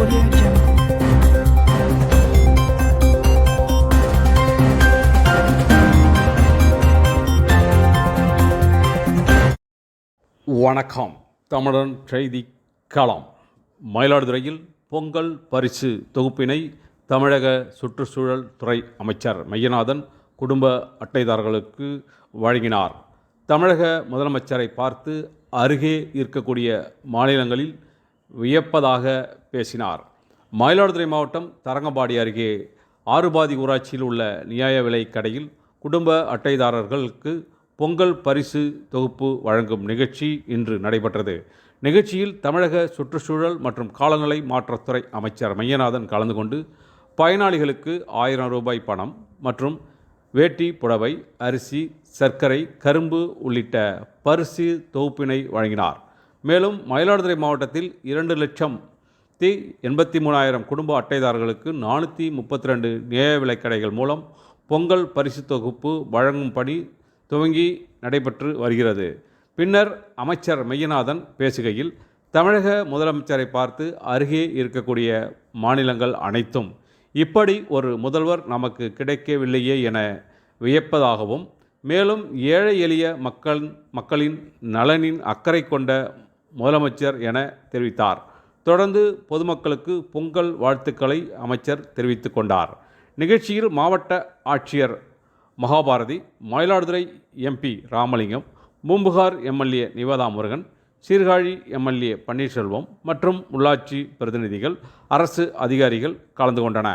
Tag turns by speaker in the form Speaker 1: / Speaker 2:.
Speaker 1: Audio Jungle.
Speaker 2: வணக்கம். தமிழன் செய்தி களம். மயிலாடுதுறையில் பொங்கல் பரிசு தொகுப்பினை தமிழக சுற்றுச்சூழல் துறை அமைச்சர் மையநாதன் குடும்ப அட்டைதாரர்களுக்கு வழங்கினார். தமிழக முதலமைச்சரை பார்த்து அருகே இருக்கக்கூடிய மாநிலங்களில் வியப்பதாக பேசினார். மயிலாடுதுறை மாவட்டம் தரங்கம்பாடி அருகே ஆறுபாதி ஊராட்சியில் உள்ள நியாய விலை கடையில் குடும்ப அட்டைதாரர்களுக்கு பொங்கல் பரிசு தொகுப்பு வழங்கும் நிகழ்ச்சி இன்று நடைபெற்றது. நிகழ்ச்சியில் தமிழக சுற்றுச்சூழல் மற்றும் காலநிலை மாற்றத்துறை அமைச்சர் மையநாதன் கலந்து கொண்டு பயனாளிகளுக்கு ஆயிரம் ரூபாய் பணம் மற்றும் வேட்டி புடவை அரிசி சர்க்கரை கரும்பு உள்ளிட்ட பரிசு தொகுப்பினை வழங்கினார். மேலும் மயிலாடுதுறை மாவட்டத்தில் இரண்டு லட்சம் தி எண்பத்தி மூணாயிரம் குடும்ப அட்டைதாரர்களுக்கு நானூற்றி முப்பத்தி ரெண்டு நியாய விலைக்கடைகள் மூலம் பொங்கல் பரிசு தொகுப்பு வழங்கும் பணி துவங்கி நடைபெற்று வருகிறது. பின்னர் அமைச்சர் மெய்யநாதன் பேசுகையில் தமிழக முதலமைச்சரை பார்த்து அருகே இருக்கக்கூடிய மாநிலங்கள் அனைத்தும் இப்படி ஒரு முதல்வர் நமக்கு கிடைக்கவில்லையே என வியப்பதாகவும் மேலும் ஏழை எளிய மக்கள் மக்களின் நலனின் அக்கறை கொண்ட முதலமைச்சர் என தெரிவித்தார். தொடர்ந்து பொதுமக்களுக்கு பொங்கல் வாழ்த்துக்களை அமைச்சர் தெரிவித்து கொண்டார். நிகழ்ச்சியில் மாவட்ட ஆட்சியர் Mahabharathi Mayiladuthurai MP Ramalingam Poompuhar MLA Nivedha Murugan Sirkazhi MLA Panneerselvam மற்றும் உள்ளாட்சி பிரதிநிதிகள் அரசு அதிகாரிகள் கலந்து கொண்டன